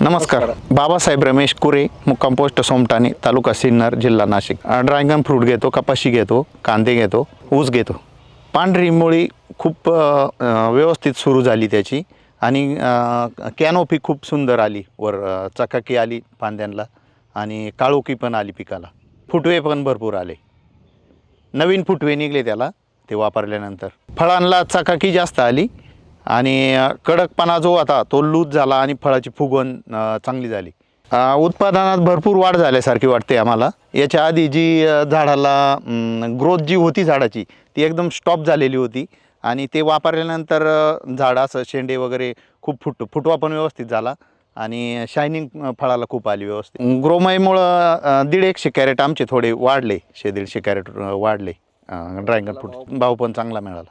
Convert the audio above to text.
नमस्कार. बाबासाहेब रमेश कुरे मुक्काम पोस्ट सोमटाणे तालुका सिन्नर जिल्हा नाशिक. ड्रॅगन फ्रूट घेतो कपाशी घेतो कांदे घेतो ऊस घेतो. पांढरी मुळी खूप व्यवस्थित सुरू झाली त्याची. आणि कॅनोपी खूप सुंदर आली वर चकाकी आली फांद्यांना आणि काळोखी पण आली पिकाला. फुटवे पण भरपूर आले. नवीन फुटवे निघले त्याला ते वापरल्यानंतर. फळांना चकाकी जास्त आली. आणि कडकपणा जो होता तो लूज झाला आणि फळाची फुगवण चांगली झाली. उत्पादनात भरपूर वाढ झाल्यासारखी वाटते आम्हाला. याच्या आधी जी झाडाला ग्रोथ जी होती झाडाची ती एकदम स्टॉप झालेली होती. आणि ते वापरल्यानंतर झाड असं शेंडे वगैरे खूप फुट फुटवा पण व्यवस्थित झाला आणि शायनिंग फळाला खूप आली व्यवस्थित. ग्रोमाईमुळं दीड एकशे कॅरेट आमचे थोडे वाढले. शे दीडशे कॅरेट वाढले. ड्रॅगन फ्रूट भाव पण चांगला मिळाला.